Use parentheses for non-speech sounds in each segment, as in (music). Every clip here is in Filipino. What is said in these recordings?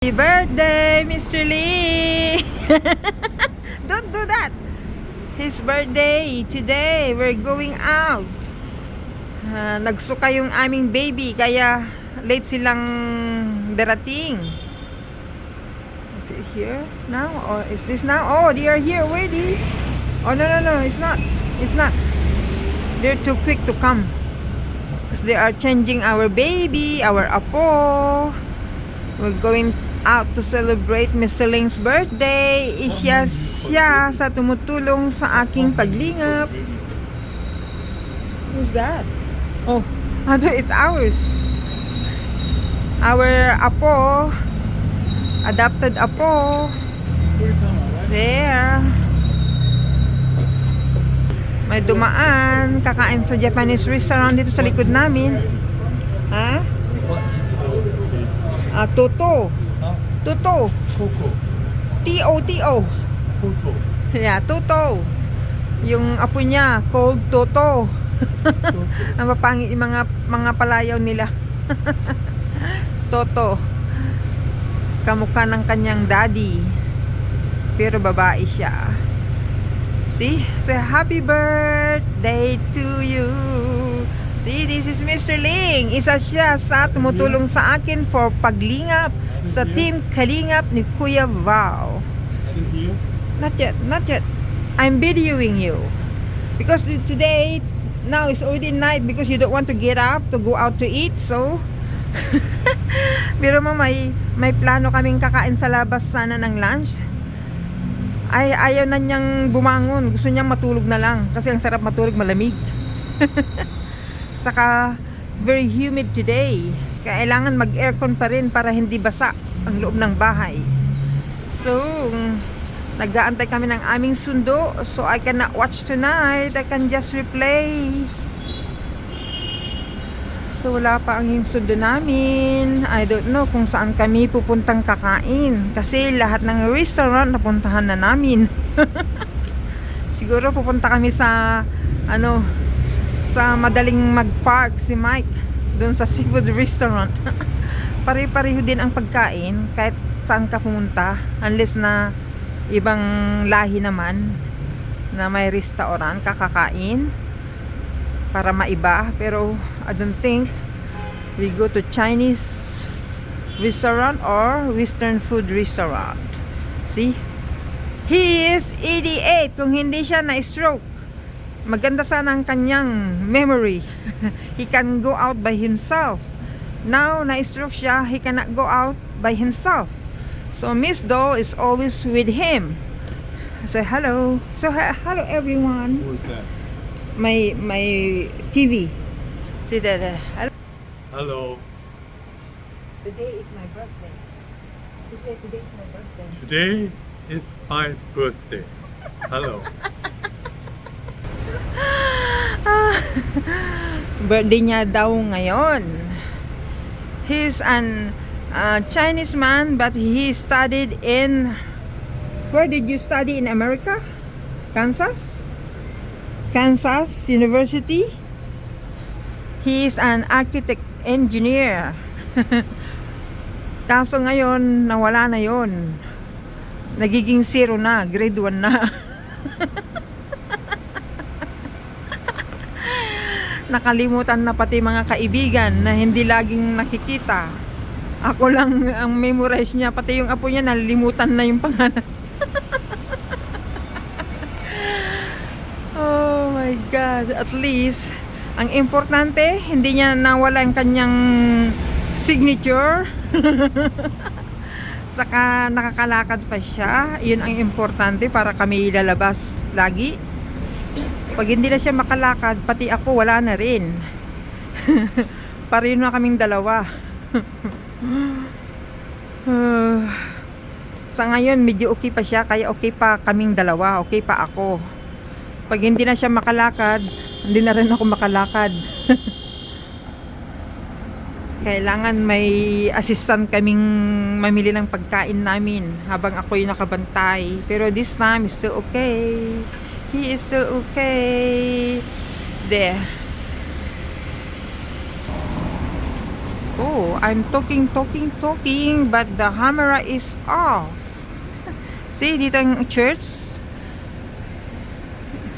Happy birthday, Mr. Lee! (laughs) Don't do that! His birthday today. We're going out. Ah, nagsuka yung aming baby kaya late silang darating. Is it here now? Or is this now? Oh, they are here already. Oh, no, no, no. It's not. It's not. They're too quick to come. Because they are changing our baby, our apo. We're going out to celebrate Mr. Ling's birthday. Isya siya sa tumutulong sa aking paglingap. Who's that? Oh, ano, it's ours. Our apo, adopted apo, there. May dumaan, kakain sa Japanese restaurant dito sa likod namin. Ha? Ah, Toto. Toto. Coco. T-O-T-O. Toto. Yeah, Toto. Yung apo niya, called Toto. (laughs) Ang mapangit yung mga, mga palayaw nila. (laughs) Toto. Kamukha ng kanyang daddy. Pero babae siya. See? Say happy birthday to you. See, this is Mr. Ling. Isa siya sa tumutulong sa akin for paglingap sa team Kalingap ni Kuya Val. Not yet, not yet. I'm videoing you. Because today, now it's already night because you don't want to get up to go out to eat. So, (laughs) pero mo may, may plano kaming kakain sa labas sana ng lunch. Ay, ayaw na niyang bumangon. Gusto niyang matulog na lang. Kasi ang sarap matulog malamig. (laughs) Saka, very humid today. Kailangan mag-aircon pa rin para hindi basa ang loob ng bahay. So, nag-aantay kami ng aming sundo. So, I cannot watch tonight. I can just replay. So, wala pa ang yung sundo namin. I don't know kung saan kami pupuntang kakain. Kasi lahat ng restaurant napuntahan na namin. (laughs) Siguro pupunta kami sa, ano, sa madaling mag-park si Mike. Doon sa seafood restaurant. (laughs) Pare-pareho din ang pagkain kahit saan ka pumunta. Unless na ibang lahi naman na may restaurant kakakain para maiba pero I don't think we go to Chinese restaurant or Western food restaurant see he is 88 kung hindi siya na stroke maganda sana ang kanyang memory (laughs) he can go out by himself now na stroke siya he cannot go out by himself so Miss Do is always with him say hello so he- hello everyone Who is that? my my TV. See that? uh, hello. Hello. Today is my birthday. He said today is my birthday. Today is my birthday. Hello. (laughs) (laughs) Birthday niya daw ngayon. He's an uh, Chinese man, but he studied in. Where did you study in America? Kansas? Kansas University? He is an architect engineer. (laughs) Kaso ngayon, nawala na yon. Nagiging zero na, grade 1 na. (laughs) Nakalimutan na pati mga kaibigan na hindi laging nakikita. Ako lang ang memorize niya, pati yung apo niya nalimutan na yung pangalan. (laughs) oh my God. At least, ang importante, hindi niya nawala ang kanyang signature. (laughs) Saka nakakalakad pa siya. Yun ang importante para kami lalabas lagi. Pag hindi na siya makalakad, pati ako wala na rin. (laughs) Pareho na kaming dalawa. Ah, (sighs) sa ngayon, medyo okay pa siya, kaya okay pa kaming dalawa, okay pa ako. Pag hindi na siya makalakad, hindi na rin ako makalakad. (laughs) Kailangan may assistant kaming mamili ng pagkain namin habang ako'y nakabantay. Pero this time, is still okay. He is still okay. There. ko. I'm talking, talking, talking, but the camera is off. (laughs) See, dito ang church.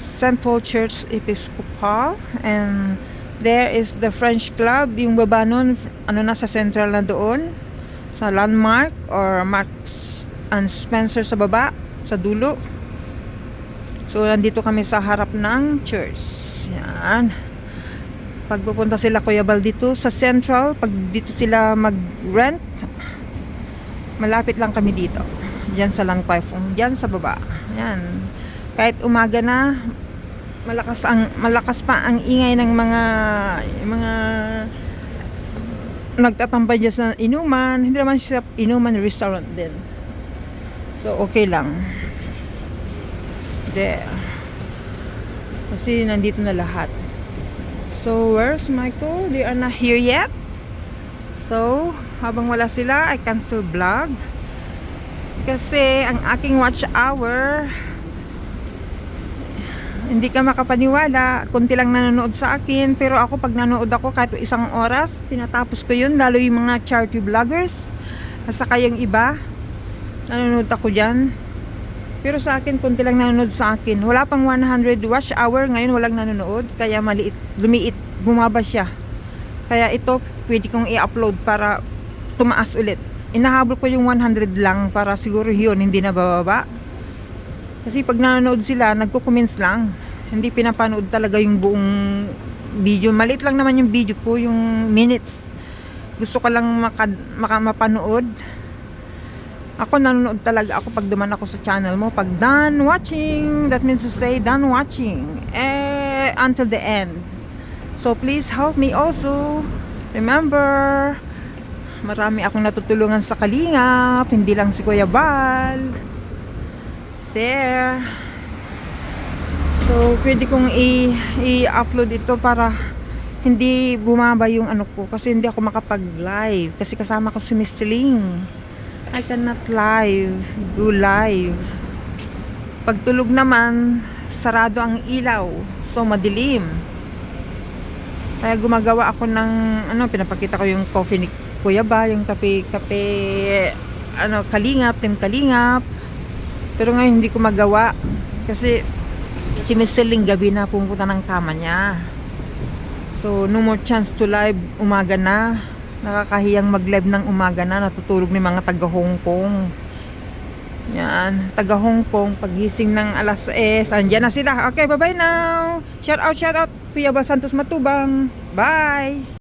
St. Paul Church Episcopal. And there is the French Club. Yung baba nun, ano na sa central na doon. Sa Landmark or Marks and Spencer sa baba, sa dulo. So, nandito kami sa harap ng church. Yan. Pag pupunta sila Kuya Bal dito sa Central, pag dito sila mag-rent, malapit lang kami dito. Diyan sa Lang Paifong, diyan sa baba. Yan. Kahit umaga na, malakas ang malakas pa ang ingay ng mga mga nagtatambay dyan sa inuman. Hindi naman siya inuman restaurant din. So, okay lang. There. Kasi nandito na lahat. So, where's Michael? They are not here yet. So, habang wala sila, I can still vlog. Kasi, ang aking watch hour, hindi ka makapaniwala. Kunti lang nanonood sa akin. Pero ako, pag nanood ako, kahit isang oras, tinatapos ko yun. Lalo yung mga charity vloggers. At saka yung iba, nanonood ako dyan. Pero sa akin, kunti lang nanonood sa akin. Wala pang 100 watch hour. Ngayon, walang nanonood. Kaya maliit, lumiit, bumaba siya. Kaya ito, pwede kong i-upload para tumaas ulit. Inahabol ko yung 100 lang para siguro yun, hindi na bababa. Kasi pag nanonood sila, nagko-comments lang. Hindi pinapanood talaga yung buong video. Maliit lang naman yung video ko, yung minutes. Gusto ko lang maka, maka, mapanood. Ako nanonood talaga ako pag duman ako sa channel mo. Pag done watching, that means to say done watching. Eh, until the end. So please help me also. Remember, marami akong natutulungan sa Kalingap. Hindi lang si Kuya Bal. There. So, pwede kong i-upload ito para hindi bumaba yung ano ko kasi hindi ako makapag-live kasi kasama ko si Miss Ling. I cannot live, do live. Pagtulog naman, sarado ang ilaw. So, madilim. Kaya gumagawa ako ng, ano, pinapakita ko yung coffee ni Kuya Ba, yung kape, kape, ano, kalingap, team kalingap. Pero ngayon hindi ko magawa. Kasi si Miss Celine gabi na pumunta ng kama niya. So, no more chance to live umaga na. Nakakahiyang mag-live ng umaga na. Natutulog ni mga taga Hong Kong. Yan. Taga Hong Kong. Pagising ng alas 6. Andyan na sila. Okay, bye-bye now. Shout out, shout out. Kuya Santos Matubang. Bye.